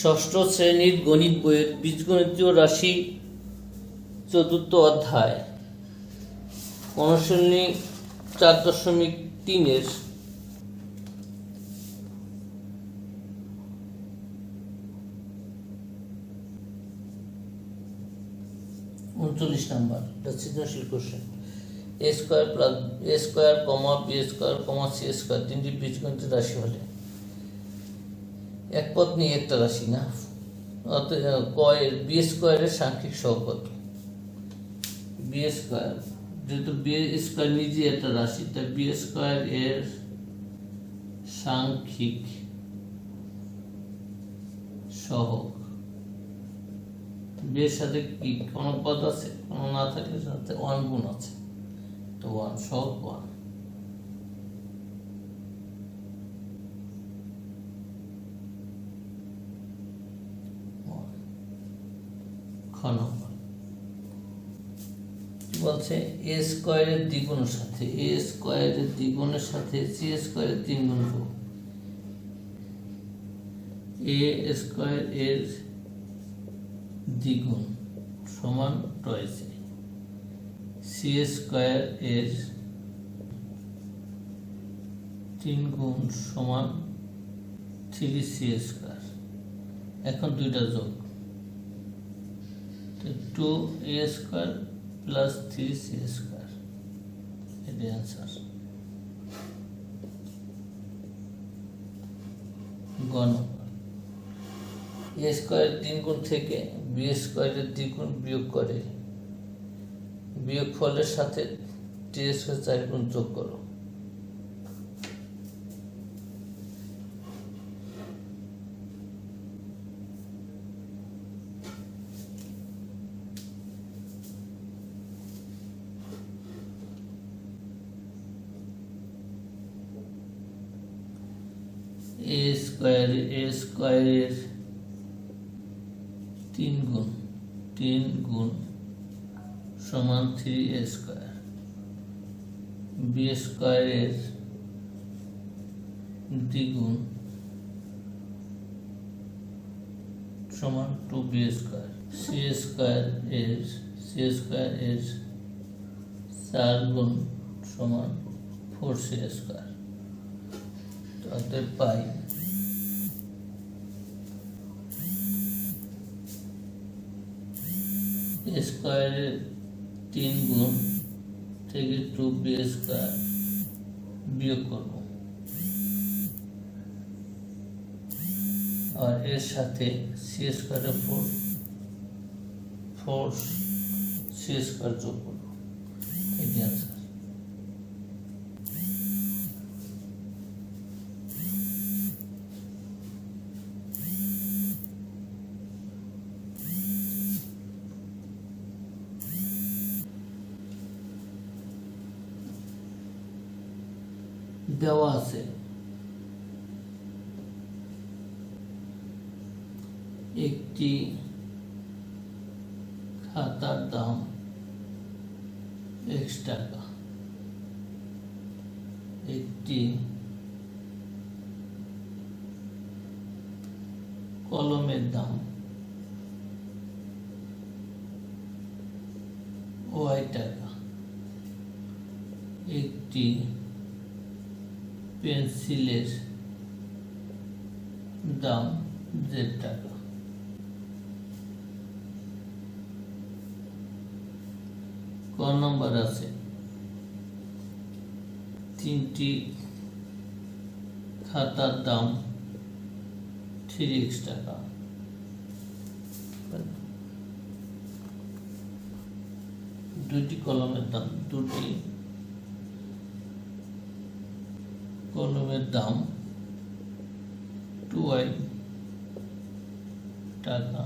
ষষ্ঠ শ্রেণির গণিত বইয়ের বীজগণিতীয় রাশি চতুর্থ অধ্যায়, অনুশীলনী চার দশমিক তিনের। উনচল্লিশ নাম্বার সৃজনশীল question A square plus A square comma B square comma C square তিনটি বীজগণিতের রাশি হলে। এক পদ নিয়ে একটা রাশি, না? কয়ের বি স্কোয়ারের সাংখ্যিক সহগত বি স্কোয়ার যেহেতু বি স্কোয়ার নিজে একটা রাশি, তাই বি স্কোয়ার এর সাংখ্যিক সহগ বি এর সাথে কি কোনো পদ আছে? কোনো না থাকলে সাথে ওয়ান গুণ আছে। তো ওয়ান সহগ ওয়ান খ বলছে? এ স্কোয়ারের দ্বিগুণের সাথে, এ স্কোয়ারের দ্বিগুণের সাথে, সি স্কোয়ারের তিন গুণ যোগ এ স্কোয়ার এর দ্বিগুণ সমান টয়েস সি স্কোয়ার এর তিন গুণ সমান থ্রি সি স্কোয়ার। এখন দুইটা যোগ। Two A square plus three C square এটি অ্যান্সার গণ এ স্কোয়ারের তিন গুণ থেকে বি স্কোয়ারের দ্বিগুণ বিয়োগ করে। বিয়োগ ফলের সাথে টি স্কোয়ার চার গুণ যোগ করো এ স্কোয়ার এ স্কোয়ারের তিন গুণ তিন গুণ সমান থ্রি এ স্কোয়ার। বি স্কোয়ারের দ্বিগুণ সমান two B square. C square এর, সি স্কোয়ার এর চার গুণ সমান ফোর সি স্কোয়ার। তাতে পাই। স্কোয়ারের তিন গুণ থেকে টু বি স্কোয়ার বিয়োগ করব। আর এর সাথে সি স্কোয়ারের ফোর ফোর সি স্কোয়ার যোগ করব। এটি আনসার দেওয়া আছে একটি খাতার দাম এক্স টাকা একটি কলমের দাম ওয়াই টাকা। একটি পেন্সিলের দাম টাকা ক নম্বর আছে তিনটি খাতার দাম থ্রি এক্স টাকা। দুটি কলমের দাম, দুটি কলমের দাম টু আই টাকা।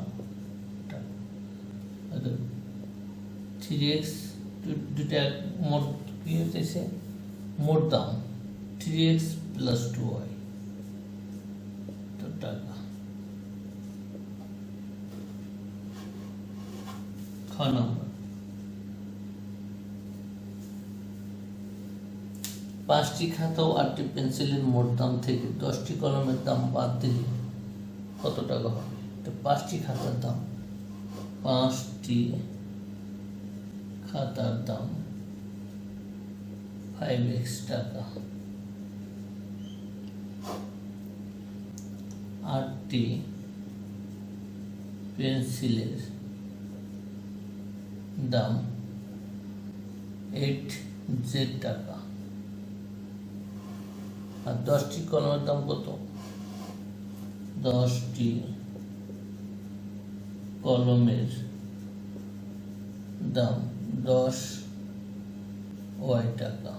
থ্রি এক্স দুটা মোট কি হতেছে মোট দাম three X plus two I তো টাকা নম্বর। পাঁচটি খাতা ও আটটি পেন্সিলের মোট দাম থেকে দশটি কলমের দাম বাদ দিলে কত টাকা হবে? তো পাঁচটি খাতার দাম, পাঁচটি খাতার দাম ফাইভ এক্স টাকা। আটটি পেন্সিলের দাম এইট জেড টাকা। আর দশটি কলমের দাম কত? দশটি কলমের দাম দশ ওয়াই টাকা।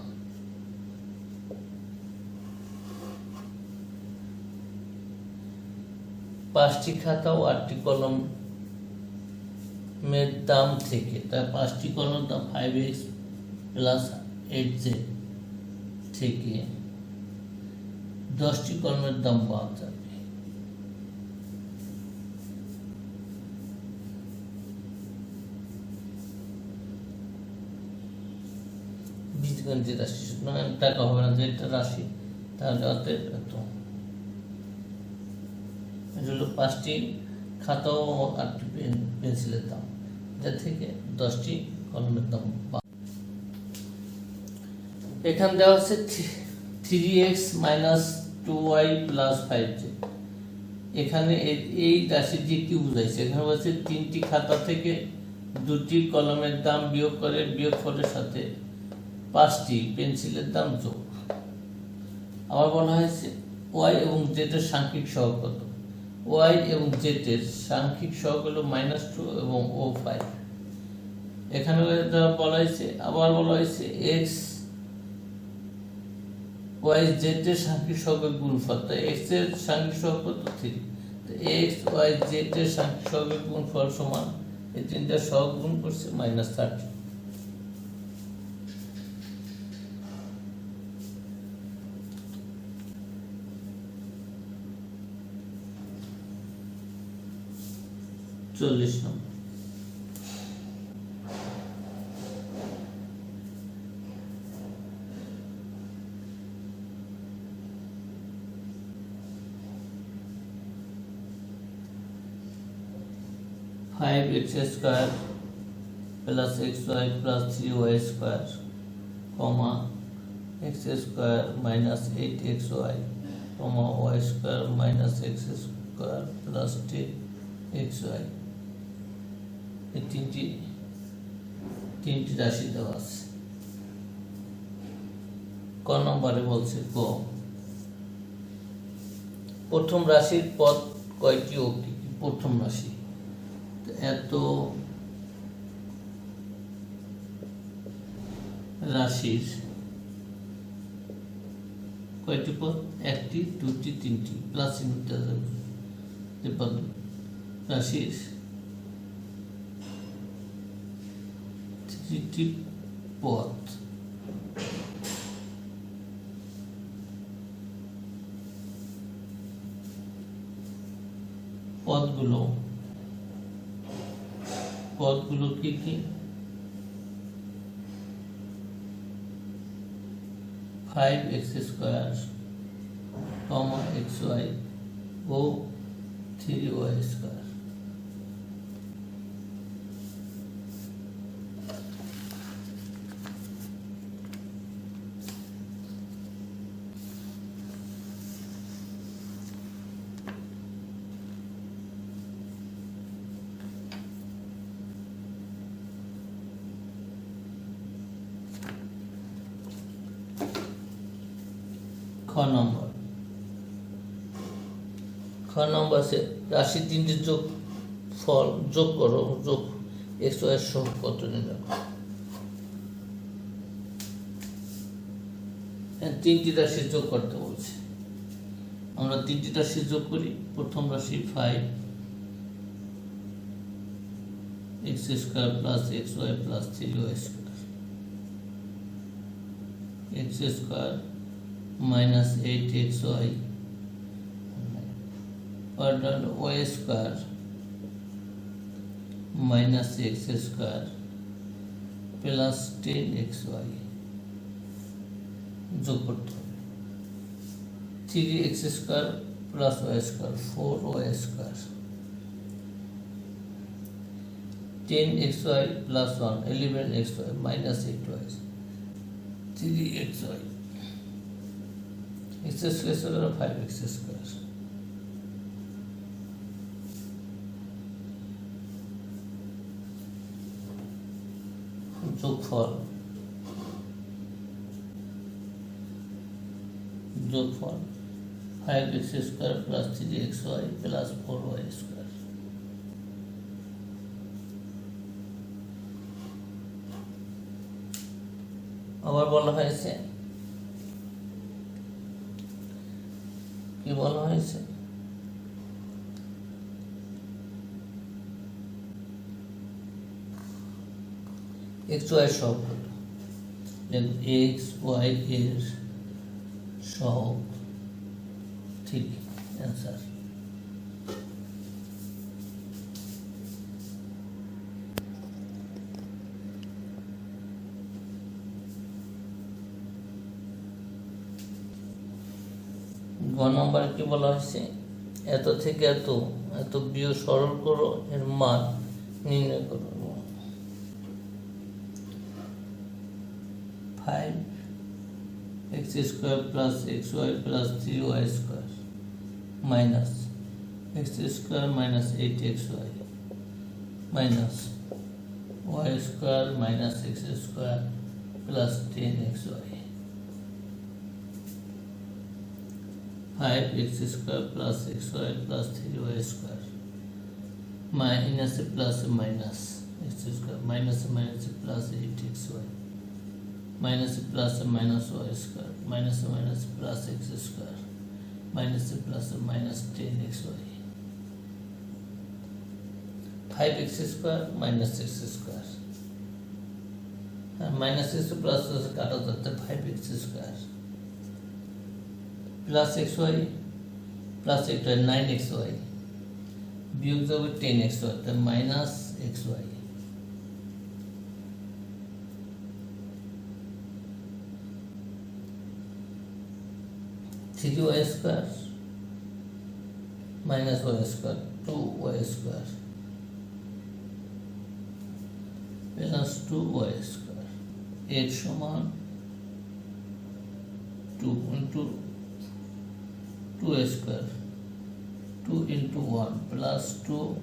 পাঁচটি খাতা ও আটটি কলম এর দাম থেকে, তার পাঁচটি কলমের দাম five X plus eight Z থেকে দশটি কলমের দাম বাদ যাবে। বীজগণিত রাশি, সুতরাং টাকা হবে না যেটা রাশি, তাহলে অতএব এত। পাঁচটি খাতা ও আটটি পেন পেন্সিলের দাম। যা থেকে দশটি কলমের দাম। এখানে দেওয়া আছে three X minus two Y plus five J. এখানে এই রাশিটি কি বুঝাইছে? এখানে বলছে তিনটি খাতা থেকে দুটি কলমের দাম বিয়োগ করে বিয়োগ ফলের সাথে পাঁচটি পেন্সিলের দাম যোগ। আবার বলা হয়েছে ওয়াই এবং জেটের সাংখ্যিক সহগ কত? ওয়াই এবং জেটের সাংখ্যিক সহগ হলো মাইনাস টু এবং ও এখানে দেওয়া বলা হয়েছে, আবার বলা হয়েছে, এক্স, ওয়াই, জেড এর সাংখ্যিক সহগের গুণফল। তো এক্সের সাংখ্যিক সহগ কত? থ্রি। তো এক্স, ওয়াই, জেড এর সাংখ্যিক সহগের গুণফল সমান, এই তিনটা সহগ গুণ করছে মাইনাস থার্টি। চল্লিশ number five x square plus x y plus three y square comma x square minus eight x y comma y square minus x square plus ten x y তিনটি তিনটি রাশি দেওয়া আছে। ক নম্বরে বলছে ক প্রথম রাশির পদ কয়টি কি? প্রথম রাশি। এত রাশির কয়টি পদ একটি, দুটি, তিনটি, প্লাস পদ রাশির তৃতীয় পদ পদগুলো পদগুলো কি কি five X square comma X Y ও থ্রি ওয়াই স্কোয়ার খ নম্বর। খ নম্বর আছে রাশি তিনটি যোগ ফল যোগ করো যোগ এক্স ওয়াই সহ কত হ্যাঁ, তিনটি রাশি যোগ করতে বলছে। আমরা তিনটি রাশি যোগ করি প্রথম রাশি five X square plus X Y plus three Y square X square minus 8xy ordered y square minus x square plus 10xy যোগ করতে হবে three X square plus Y square four Y square ten X Y plus one eleven X Y minus eight Y three X Y X square five X square যোগফল যোগফল five X square plus three X Y plus four Y square আবার বলা হয়েছে কি বলা হয়েছে। X Y সহগ। X Y এর সহগ ঠিক অ্যান্সার গ নম্বরে কি বলা হয়েছে। এত থেকে এত এত বিয়োগ সরল করো, এর মান নির্ণয় করো। Five X square plus X Y plus Y square minus X square minus eight X Y minus Y square minus X square plus ten X Y five X square plus X Y plus three Y square মাইনাসে প্লাসে minus X square মাইনাসে মাইনাসে plus eight X Y মাইনাসে প্লাসে minus Y square মাইনাসে মাইনাসে plus x square মাইনাসে প্লাসে minus ten X Y five X square minus X square আর মাইনাস এক্স প্লাস কাটা যাচ্ছে five X square plus X Y plus X Y nine X Y বিয়োগ যাবে ten X Y তাই minus X Y three Y square minus Y square two Y square plus two Y square এর সমান two into 2 square. 2 into 1 plus 2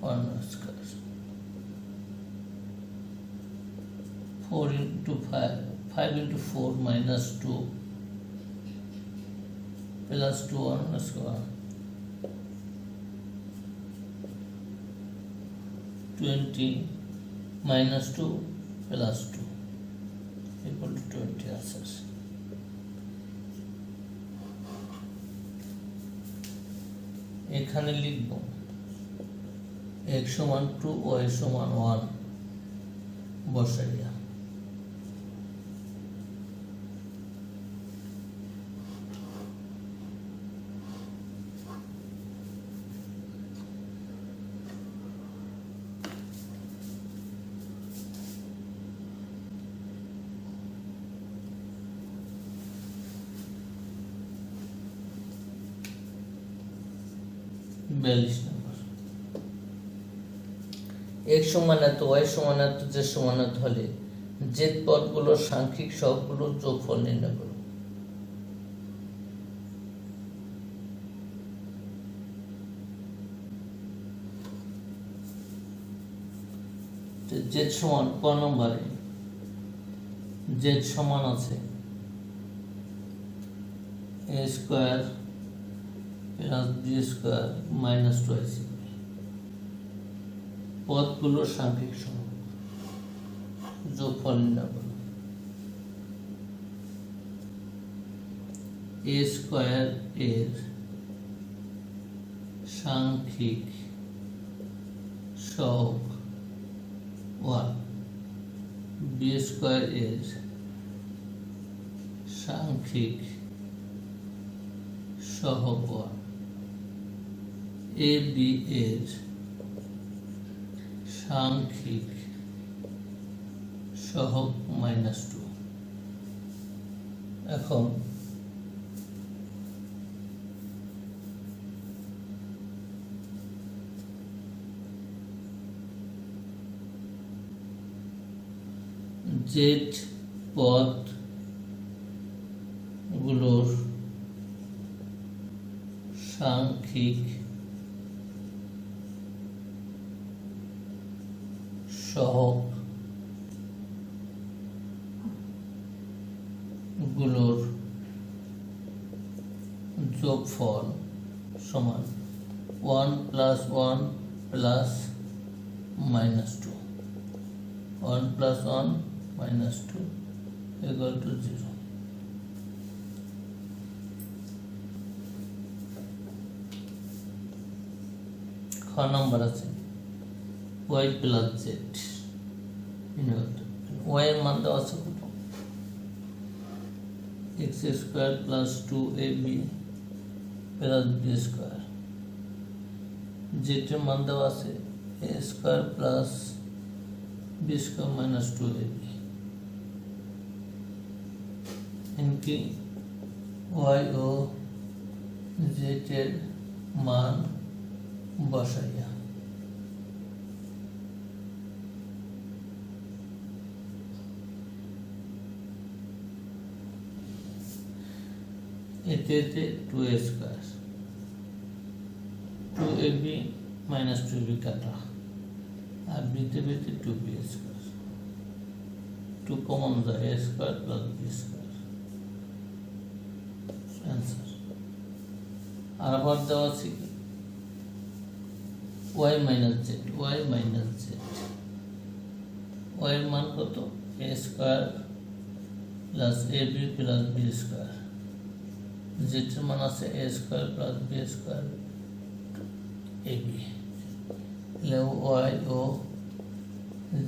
1 square. 4 into 5 5 into 4 minus 2 plus 2 1 square. 20 minus 2 plus 2 equal to 20 answers. এখানে লিখব x সমান two Y সমান one বসাইয়া বিয়াল্লিশ নম্বর এক সমান এত, ওয়াই সমান এত যে সমান এত হলে যে পদগুলোর সাংখ্যিক সহগুলোর যোগফল নির্ণয় করো। জেড সমান ক নম্বরে? জেড সমান আছে। A square plus B square minus two IC পদগুলোর সাংখ্যিক সহগ যোগফল নির্ণয় এ স্কোয়ার এর সাংখ্যিক সহগ ওয়ান বি স্কোয়ার এর সাংখ্যিক সহগ ওয়ান এ এর সাংখ্যিক সহগ মাইনাস টু এখন জেট পদগুলোর সাংখ্যিক সহগগুলোর যোগফল সমান one plus one plus minus two one plus one minus two equal to zero খ নম্বর আছে ওয়াই প্লাস জেড ওয়াই এর মান দেওয়া আছে কত X square plus two A B plus B square Z এর মান দেওয়া আছে A square plus B square minus two A B এমনকি ওয়াই ও জেড এর মান বসাইয়া এতে এতে two A square two A B minus two B আর বিতে বিতে টু বি স্কোয়ার কমন যায় A square plus B square আর আবার দেওয়া আছে Y minus Z Y minus মান কত? A square plus A B plus B square জেডের মান আছে A square plus B square A B তাহলে ওয়াই ও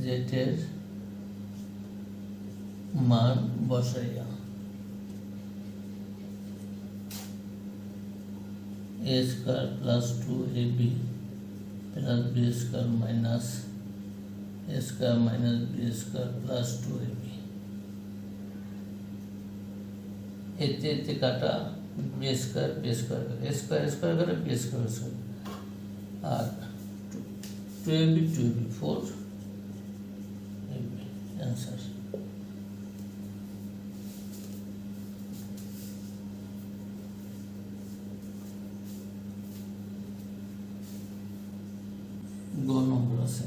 জেডের মান বসাইয়া A square plus two A B plus B square minus A square minus B square plus two A B এতে এতে কাটা B square B square A square square করে B square square R two A B two A B four A B answer গ number আছে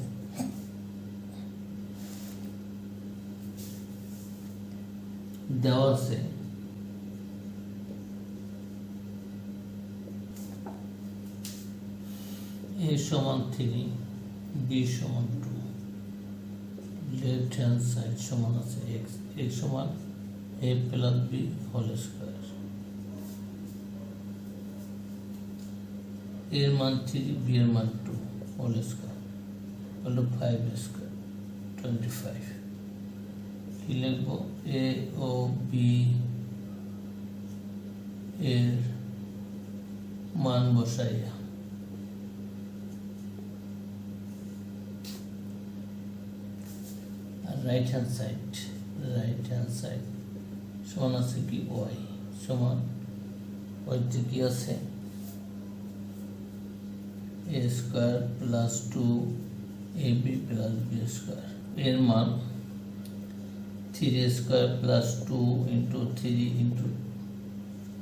দেওয়া আছে A সমান three B সমান টু, লেফট হ্যান্ড সাইড সমান আছে এক্স এক্স সমান A plus B whole square. এর মান থ্রি, বি এর মান টু, হোল স্কোয়ার, হলো ফাইভ স্কোয়ার, টোয়েন্টি ফাইভ। কি লিখব? এ ও বি এর মান বসাইয়া। Right hand side right hand side সমান আছে কি ওয়াই সমান ওয়াইতে কি আছে A square plus two A B plus B square এর মান three square plus two into three into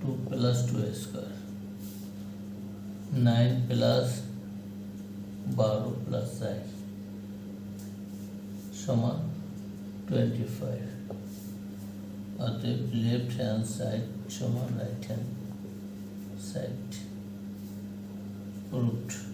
two plus two square nine plus बारह प्लस साइज़ समान 25. On the left hand side, show my right hand side. Root.